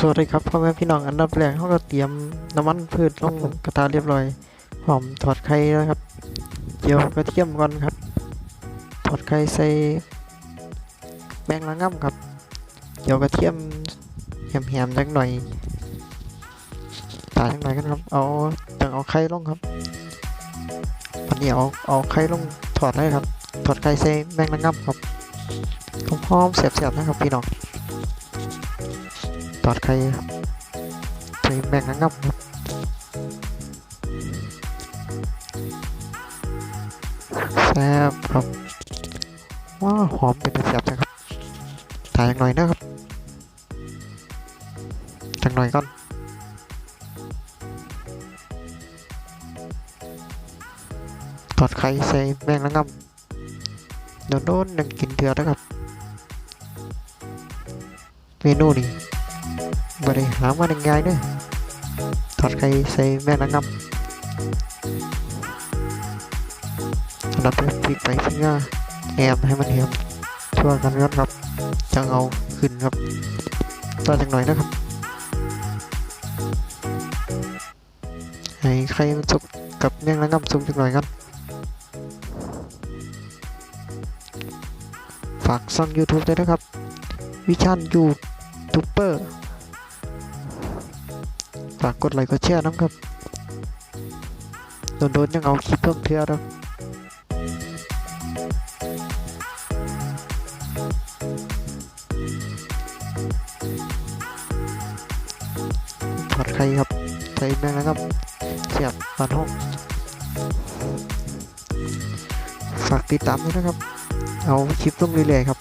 สวัสดีครับพ่อแม่พี่น้องอันดับแรกเขาก็เตรียมน้ำมันพืชลงกระทะเรียบร้อยหอมถอดไข่นะครับเจียวกระเทียมก่อนครับ ถอดไข่ใส่แป้งละง่ำครับเจียวกระเทียมแหมๆจักหน่อยตาจักหน่อยกันครับ เอาจังเอาไข่ลงครับวันนี้เอาเอาไข่ลงถอดเลยครับ ถอดไข่ใส่แป้งละง่ำครับหอมๆเสียบๆนะครับพี่น้อง อดไข่ใส่แมงนังงับแซ่บครับว้าหอมเป็นแซ่บจังครับถ่ายจังหน่อยนะครับจังหน่อยก่อนตอดไข่ใส่แมงนังงับโดนโดนหนึ่งกินเถื่อนะครับ เมนูนี้ บริหารมาได้ง่ายเด้อทอดไข่ใส่แม่นางงำอันดับแรกพลิกไปพลิกมาแอมให้มันเหี่ยมช่วยกันก่อนครับจังเอาขึ้นครับต่อจากหน่อยนะครับ ให้ไข่มันสุกกับแมงนางงำสุกจากหน่อยกันฝากซ่อง YouTube ด้วยนะครับ วิชันยูทูบเบอร์ ฝากกดไลค์กดแชร์น้ำครับโดนๆยังเอาคลิปเพิ่มเทื่อแล้วถอดไข่ครับใส่แมงนะครับเสียบปานห้องฝากติดตามด้วยนะครับ เอาคลิปลงเรื่อยๆครับ